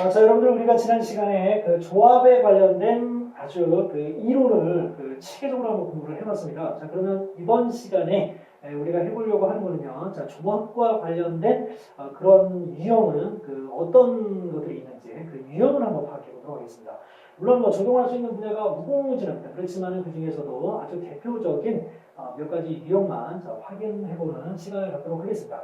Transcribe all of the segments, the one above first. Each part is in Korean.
어, 자, 여러분들 우리가 지난 시간에 그 조합에 관련된 아주 그 이론을 그 체계적으로 한번 공부를 해봤습니다. 자, 그러면 이번 시간에 에, 우리가 해보려고 하는 거는요. 자, 조합과 관련된 어, 그런 유형은 그 어떤 것들이 있는지 그 유형을 한번 파악해 보도록 하겠습니다. 물론 뭐 적용할 수 있는 분야가 무궁무진합니다. 그렇지만 그 중에서도 아주 대표적인 어, 몇 가지 유형만 자, 확인해보는 시간을 갖도록 하겠습니다.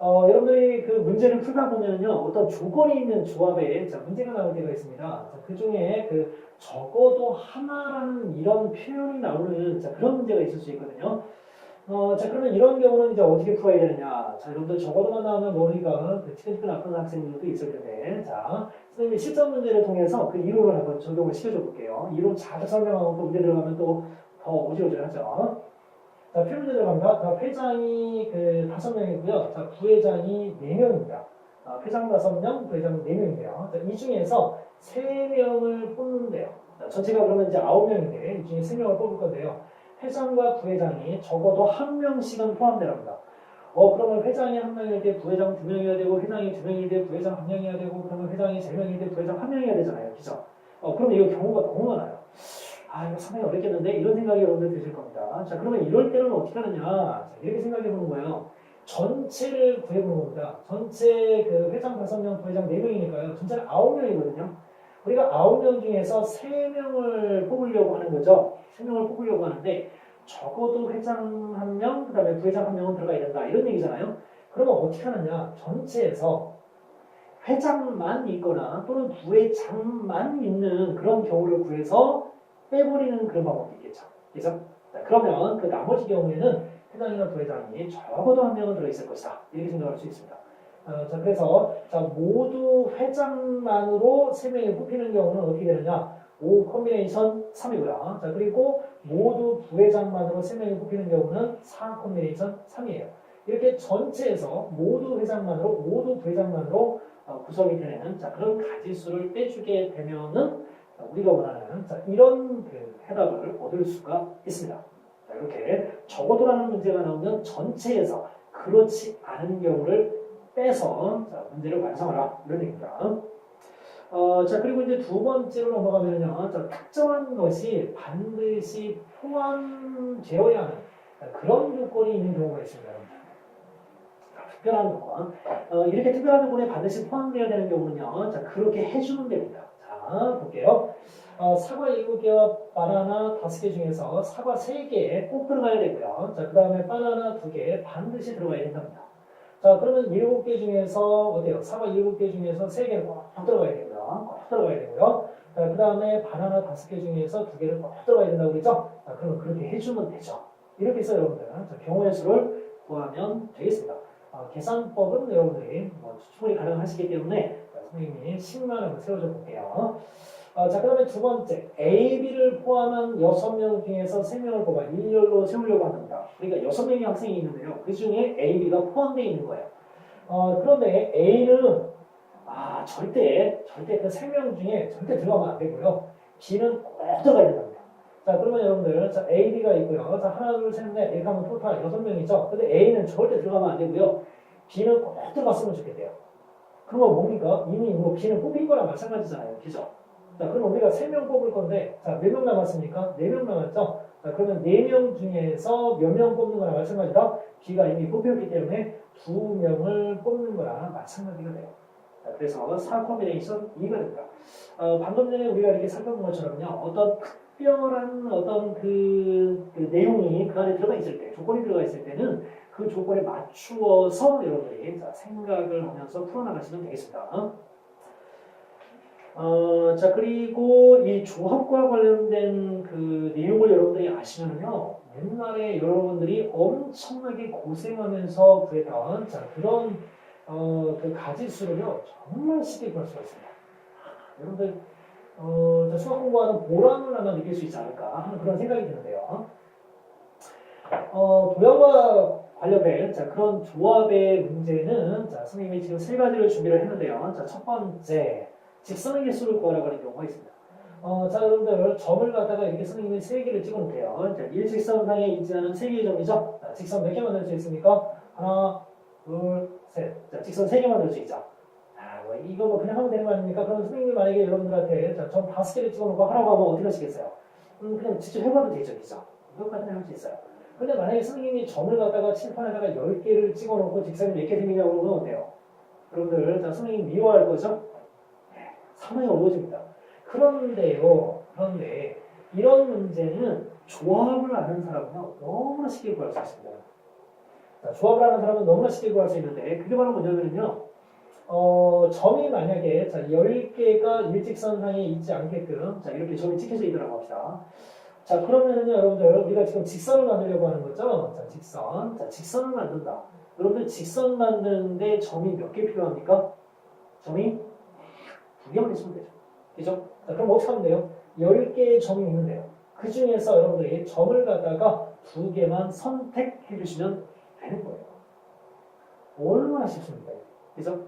어, 여러분들이 그 문제를 풀다 보면요, 어떤 조건이 있는 조합에 자, 문제가 나올 때가 있습니다. 자, 그 중에 그 적어도 하나라는 이런 표현이 나오는 자, 그런 문제가 있을 수 있거든요. 어, 자, 그러면 이런 경우는 이제 어떻게 풀어야 되느냐. 자, 여러분들 적어도만 나오면 머리가 그 티끌티끌 아픈 학생들도 있을 텐데, 자, 선생님이 실전 문제를 통해서 그 이론을 한번 적용을 시켜줘 볼게요. 이론 잘 설명하고 또 문제 들어가면 또 더 오지오지하죠. 자, 필문제 들어갑니다. 자, 회장이 그 다섯 명이고요. 자, 부회장이 네 명입니다. 아, 회장 다섯 명, 부회장 네 명인데요. 자, 이 중에서 세 명을 뽑는데요. 자, 전체가 그러면 이제 아홉 명인데 이 중에 세 명을 뽑을 건데요. 회장과 부회장이 적어도 한 명씩은 포함되랍니다. 어, 그러면 회장이 한 명일 때 부회장 두 명이어야 되고 회장이 두 명일 때 부회장 한 명이어야 되고 그러면 회장이 세 명일 때 부회장 한 명이어야 되잖아요. 그죠? 어, 그러면 이거 경우가 너무 많아요. 아, 이거 상당히 어렵겠는데? 이런 생각이 여러분들 드실 겁니다. 자, 그러면 이럴 때는 어떻게 하느냐? 자, 이렇게 생각해 보는 거예요. 전체를 구해보는 겁니다. 전체 그 회장 다섯 명, 부회장 네 명이니까요. 전체는 아홉 명이거든요. 우리가 아홉 명 중에서 세 명을 뽑으려고 하는 거죠. 세 명을 뽑으려고 하는데 적어도 회장 한 명, 그 다음에 부회장 한 명은 들어가야 된다. 이런 얘기잖아요. 그러면 어떻게 하느냐? 전체에서 회장만 있거나 또는 부회장만 있는 그런 경우를 구해서 빼버리는 그런 방법이 있겠죠. 그래서 자, 그러면 그 나머지 경우에는 회장이나 부회장이 적어도 한 명은 들어있을 것이다. 이렇게 생각할 수 있습니다. 어, 자, 그래서 자, 모두 회장만으로 세 명이 뽑히는 경우는 어떻게 되느냐? 5 콤비네이션 3이고요. 자, 그리고 모두 부회장만으로 세 명이 뽑히는 경우는 4 콤비네이션 3이에요. 이렇게 전체에서 모두 회장만으로 모두 부회장만으로 어, 구성이 되는 자, 그런 가지수를 빼주게 되면은 자, 우리가 원하는 자, 이런 그 해답을 얻을 수가 있습니다. 자, 이렇게 적어도라는 문제가 나오면 전체에서 그렇지 않은 경우를 빼서 자, 문제를 완성하라 이런 얘기입니다. 어, 자 그리고 이제 두 번째로 넘어가면요, 자, 특정한 것이 반드시 포함되어야 하는 자, 그런 조건이 있는 경우가 있습니다. 특별한 조건. 어, 이렇게 특별한 조건에 반드시 포함되어야 되는 경우는요, 자 그렇게 해주면 됩니다. 자 볼게요. 어, 사과 7개와 바나나 5개 중에서 사과 3개 꼭 들어가야 되고요. 자, 그 다음에 바나나 2개 반드시 들어가야 된답니다. 자, 그러면 7개 중에서 어때요? 사과 7개 중에서 3개는 꼭 들어가야 되고요. 꼭 들어가야 되고요. 자, 그 다음에 바나나 5개 중에서 2개를 꼭 들어가야 된다고 그랬죠? 자, 그러면 그렇게 해주면 되죠. 이렇게 해서 여러분들 자, 경우의 수를 구하면 되겠습니다. 어, 계산법은 여러분들이 뭐 충분히 가능하시기 때문에 자, 선생님이 10만 원을 세워줘 볼게요. 어, 자, 그 다음에 두 번째, A, B를 포함한 6명 중에서 3명을 뽑아 일렬로 세우려고 합니다. 그러니까 6명의 학생이 있는데요. 그 중에 A, B가 포함되어 있는 거예요. 어, 그런데 A는, 아, 절대, 절대 그 3명 중에 절대 들어가면 안 되고요. B는 꼭 들어가야 된답니다. 자, 그러면 여러분들, 자, A, B가 있고요. 자, 하나, 둘, 셋, 넷, 이렇게 하면 토탈 6명이죠. 근데 A는 절대 들어가면 안 되고요. B는 꼭 들어갔으면 좋겠대요. 그러면 뭡니까? 이미 뭐 B는 뽑힌 거랑 마찬가지잖아요. 그죠? 자, 그럼 우리가 3명 뽑을 건데, 자, 몇 명 남았습니까? 4명 남았죠? 자, 그러면 4명 중에서 몇 명 뽑는 거랑 마찬가지다? B가 이미 뽑혔기 때문에 2명을 뽑는 거랑 마찬가지가 돼요. 자, 그래서 4 콤비네이션 2가 됩니다. 어, 방금 전에 우리가 이렇게 살펴본 것처럼요, 어떤 특별한 어떤 그, 그 내용이 그 안에 들어가 있을 때, 조건이 들어가 있을 때는 그 조건에 맞추어서 여러분들이 자, 생각을 하면서 풀어나가시면 되겠습니다. 어, 자, 그리고 이 조합과 관련된 그 내용을 여러분들이 아시면요. 옛날에 여러분들이 엄청나게 고생하면서 구했던 자, 그런 어, 그 가지수를요. 정말 쉽게 구할 수가 있습니다. 여러분들 어, 자, 수학 공부하는 보람을 아마 느낄 수 있지 않을까 하는 그런 생각이 드는데요. 어, 도형과 관련된 자, 그런 조합의 문제는 자, 선생님이 지금 세 가지를 준비를 했는데요. 자, 첫 번째 직선의 개수를 구하라고 하는 경우가 있습니다. 어, 자, 여러분들 점을 갖다가 이렇게 선생님이 세 개를 찍어놓을게요. 자, 일직선상에 있지않은 세 개의 점이죠. 자, 직선 몇 개 만들 수 있습니까? 하나, 둘, 셋. 자, 직선 세 개 만들 수 있죠. 아, 뭐 이거 뭐 그냥 하면 되는 거 아닙니까? 그럼 선생님이 만약에 여러분들한테 자, 전 다섯 개를 찍어놓고 하라고 하면 어떻게 하시겠어요? 음, 그냥 직접 해봐도 되죠, 그죠? 이것까지는 할 수 있어요. 근데 만약에 선생님이 점을 갖다가 칠판에다가 열 개를 찍어놓고 직선이 몇 개 생기냐고 그러면 어때요? 여러분들, 자, 선생님 미워할 거죠? 네, 상당히 어려워집니다. 그런데요, 그런데 이런 문제는 조합을 아는 사람은요, 너무나 쉽게 구할 수 있습니다. 자, 조합을 하는 사람은 너무나 쉽게 구할 수 있는데, 그게 바로 뭐냐면요, 어, 점이 만약에, 자, 10개가 일직선상에 있지 않게끔, 자, 이렇게 점이 찍혀져 있더라고 합시다. 자, 그러면은요, 여러분들, 우리가 지금 직선을 만들려고 하는 거죠? 자, 직선. 자, 직선을 만든다. 여러분들, 직선 만드는데 점이 몇 개 필요합니까? 점이 두 개만 있으면 되죠. 그죠? 자, 그럼 어떻게 하면 돼요? 10개의 점이 있는데요. 그 중에서 여러분들이 점을 갖다가 두 개만 선택해 주시면 되는 거예요. 얼마나 쉽습니까? 그죠?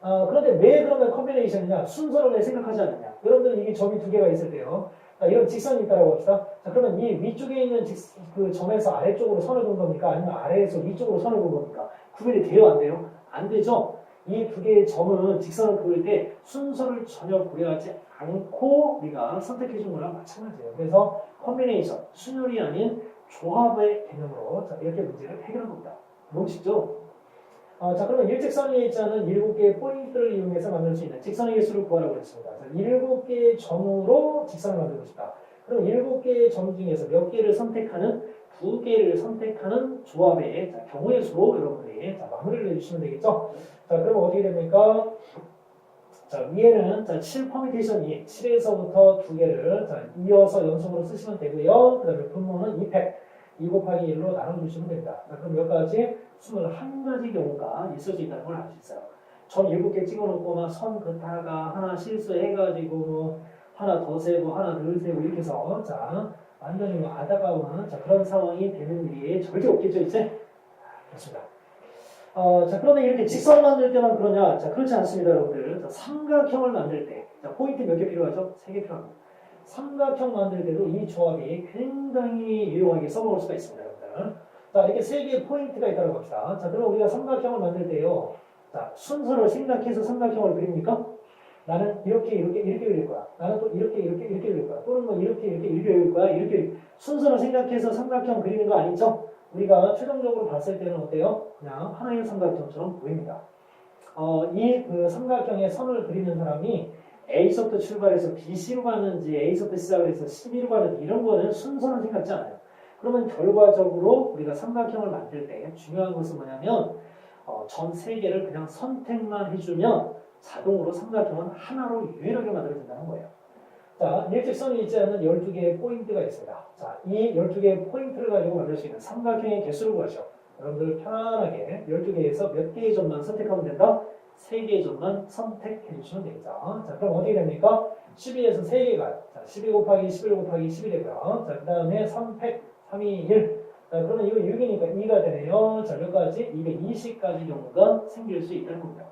아, 그런데 왜 그러면 컨비네이션이냐? 순서를 왜 생각하지 않느냐? 여러분들 이게 점이 두 개가 있을 때요. 자, 이런 직선이 있다고 합시다. 자, 그러면 이 위쪽에 있는 직, 그 점에서 아래쪽으로 선을 본 겁니까? 아니면 아래에서 위쪽으로 선을 본 겁니까? 구별이 돼요? 안 돼요? 안 되죠? 이 두 개의 점은 직선을 그릴 때 순서를 전혀 고려하지 않고 우리가 선택해 준 거랑 마찬가지예요. 그래서 컨비네이션, 순열이 아닌 조합의 개념으로 자, 이렇게 문제를 해결한 겁니다. 너무 쉽죠? 어, 자, 그러면 일직선에 있지 않은 일곱 개의 포인트를 이용해서 만들 수 있는 직선의 개수를 구하라고 했습니다. 자, 일곱 개의 점으로 직선을 만들고 싶다. 그럼 일곱 개의 점 중에서 몇 개를 선택하는 두 개를 선택하는 조합의 자, 경우의 수로 여러분들이 자, 마무리를 해주시면 되겠죠? 자, 그럼 어떻게 됩니까? 자, 위에는 자, 7 퍼미테이션이 7에서부터 두 개를 자, 이어서 연속으로 쓰시면 되고요. 그 다음에 분모는 2팩, 2 곱하기 1로 나눠주시면 됩니다. 자, 그럼 몇 가지? 21가지 경우가 있을 수 있다는 걸 알 수 있어요. 점 7개 찍어놓고 막 선 긋다가 하나 실수해가지고 뭐 하나 더 세고 하나 덜 세고 이렇게 해서 자 완전히 뭐 아다가운 자 그런 상황이 되는 일이 절대 없겠죠 이제 그렇습니다. 어, 자 그런데 이렇게 직선 만들 때만 그러냐? 자 그렇지 않습니다 여러분들. 자, 삼각형을 만들 때, 자 포인트 몇 개 필요하죠? 세 개 필요합니다. 삼각형 만들 때도 이 조합이 굉장히 유용하게 써먹을 수가 있습니다 여러분들. 자 이렇게 세 개의 포인트가 있다고 합시다. 자 그럼 우리가 삼각형을 만들 때요. 자 순서를 생각해서 삼각형을 그립니까? 나는 이렇게 이렇게 이렇게 그릴 거야. 나는 또 이렇게 이렇게 이렇게 그릴 거야. 또는 뭐 이렇게 이렇게 이렇게 그릴 거야. 이렇게 순서를 생각해서 삼각형 그리는 거 아니죠? 우리가 최종적으로 봤을 때는 어때요? 그냥 하나의 삼각형처럼 보입니다. 어, 이 그 삼각형의 선을 그리는 사람이 A서부터 출발해서 BC로 가는지 A서부터 시작을 해서 CB로 가는지 이런 거는 순서는 생각지 않아요. 그러면 결과적으로 우리가 삼각형을 만들 때 중요한 것은 뭐냐면 어, 점세 개를 그냥 선택만 해주면 자동으로 삼각형은 하나로 유일하게 만들어진다는 거예요. 자, 일직선이 있지 않은 12개의 포인트가 있습니다. 자, 이 12개의 포인트를 가지고 만들 수 있는 삼각형의 개수를 구하죠. 여러분들 편안하게 12개에서 몇 개의 점만 선택하면 된다? 3개의 점만 선택해 주시면 되겠죠. 자, 그럼 어떻게 됩니까? 12에서 3개가, 자, 12 곱하기 11 곱하기 10이 되고요. 자, 그 다음에 3팩, 3이 1. 자, 그러면 이거 6이니까 2가 되네요. 자, 몇 가지? 220가지 경우가 생길 수 있다는 겁니다.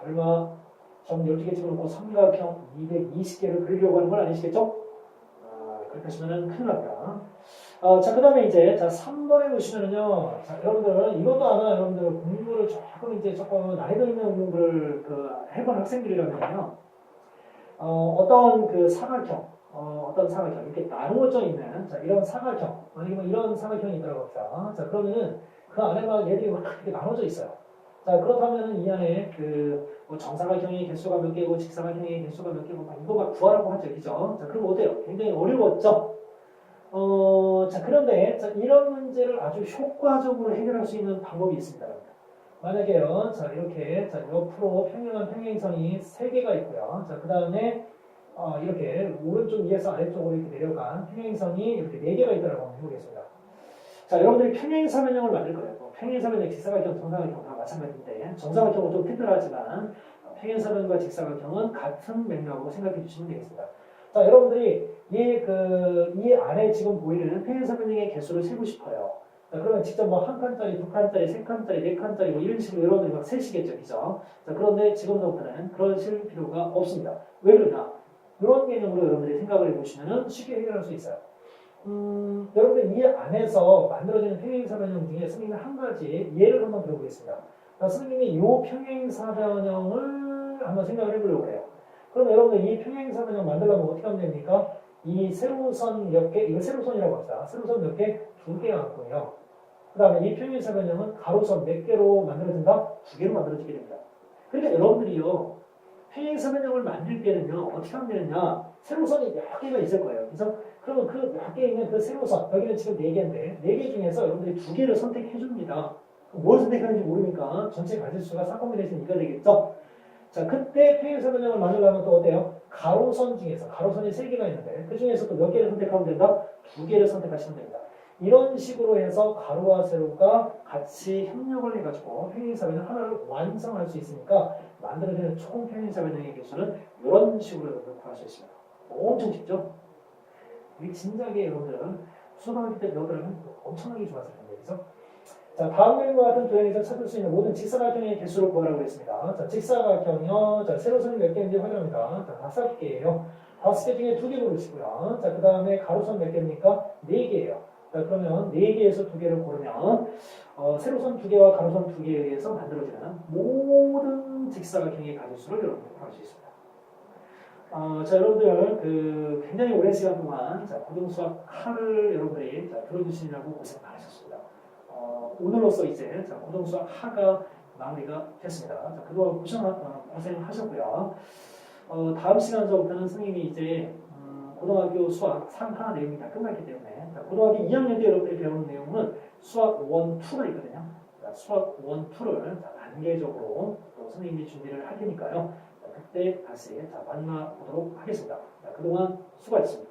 설마 점 12개 찍어놓고 삼각형 220개를 그리려고 하는 건 아니시겠죠? 아, 그렇게 하시면 큰일 납니다. 어, 자, 그 다음에 이제, 자, 3번에 보시면은요, 자, 여러분들, 이것도 아마 여러분들 공부를 조금 이제 조금 나이도 있는 공부를 그 해본 학생들이라면요, 어, 어떤 그 사각형, 어, 어떤 사각형, 이렇게 나누어져 있는, 자, 이런 사각형, 아니면 이런 사각형이 합시다. 자, 그러면은 그 안에 막 얘들이 막 이렇게 나눠져 있어요. 자, 그렇다면 이 안에 그, 뭐 정사각형의 개수가 몇 개고, 직사각형의 개수가 몇 개고, 막 이거 막 구하라고 하죠. 그죠? 자, 그럼 어때요? 굉장히 어려웠죠? 어, 자, 그런데, 자, 이런 문제를 아주 효과적으로 해결할 수 있는 방법이 있습니다. 만약에요, 자, 이렇게, 자, 옆으로 평행한 평행선이 세 개가 있고요. 자, 그 다음에, 어, 이렇게 오른쪽 위에서 아래쪽으로 이렇게 내려간 평행선이 이렇게 네 개가 있다고 한번 해보겠습니다. 자, 여러분들이 평행사면형을 만들 거예요. 뭐 평행사면형, 직사각형, 정사각형 다 마찬가지인데, 정사각형은 좀 특별하지만, 어, 평행사면과 직사각형은 같은 맥락으로 생각해 주시면 되겠습니다. 자, 여러분들이 이, 그, 이 안에 지금 보이는 평행사면형의 개수를 세고 싶어요. 자, 그러면 직접 뭐 한 칸짜리, 두 칸짜리, 세 칸짜리, 네 칸짜리 뭐 이런 식으로 여러분들이 막 세시겠죠. 그죠? 자, 그런데 지금부터는 그러실 필요가 없습니다. 왜 그러냐? 이런 개념으로 여러분들이 생각을 해보시면 쉽게 해결할 수 있어요. 음, 여러분들 이 안에서 만들어지는 평행사면형 중에 선생님이 한 가지 예를 한번 들어보겠습니다. 자, 선생님이 이 평행사 변형을 한번 생각을 해보려고 해요. 그럼 여러분들 이 평행사 변형 만들려면 어떻게 하면 됩니까? 이 세로선 몇 개, 이거 세로선이라고 합시다. 세로선 몇 개? 두 개 갖고요. 그 다음에 이 평행사 변형은 가로선 몇 개로 만들어진다? 두 개로 만들어지게 됩니다. 그러니까 여러분들이요, 평행사 변형을 만들 때는요, 어떻게 하면 되느냐? 세로선이 몇 개가 있을 거예요. 그래서 그러면 그몇개 있는 그 세로선, 여기는 지금 네 개인데, 네개 중에서 여러분들이 두 개를 선택해 줍니다. 뭘 선택하는지 모르니까 전체 가짓수가 4콤비네이션 이가 되겠죠? 자, 그때 평행사변형을 만들려면 또 어때요? 가로선 중에서, 가로선이 세 개가 있는데, 그 중에서 또 몇 개를 선택하면 된다? 두 개를 선택하시면 됩니다. 이런 식으로 해서 가로와 세로가 같이 협력을 해가지고 평행사변형 하나를 완성할 수 있으니까 만들어지는 총 평행사변형의 개수는 이런 식으로 구할 수 있습니다. 엄청 쉽죠? 이게 진작에 여러분들은 수학학기 때 여러분들은 엄청나게 좋았을 텐데, 그죠? 자, 다음 그림과 같은 도형에서 찾을 수 있는 모든 직사각형의 개수를 구하라고 했습니다. 자, 직사각형이요. 자, 세로선이 몇 개인지 확인합니다. 자, 다섯 개예요. 다섯 개 중에 두개 고르시고요. 자, 그 다음에 가로선 몇 개입니까? 네 개예요. 자, 그러면 네 개에서 두 개를 고르면 어, 세로선 두 개와 가로선 두 개에 의해서 만들어지는 모든 직사각형의 가지수를 여러분들 구할 수 있습니다. 어, 자, 여러분들 그 굉장히 오랜 시간 동안 자, 고등수학 하를 여러분들이 자, 들어주시느라고 고생 많으셨습니다. 어, 오늘로써 이제 자, 고등수학 하가 마무리가 됐습니다. 자, 그동안 고생, 어, 고생하셨고요. 어, 다음 시간서부터는 선생님이 이제 음, 고등학교 수학 3 하 내용이 다 끝났기 때문에 자, 고등학교 2학년 때 여러분들이 배우는 내용은 수학 1, 2가 있거든요. 자, 수학 1, 2를 자, 단계적으로 또 선생님이 준비를 할 테니까요. 자, 그때 다시 자, 만나보도록 하겠습니다. 자, 그동안 수고하셨습니다.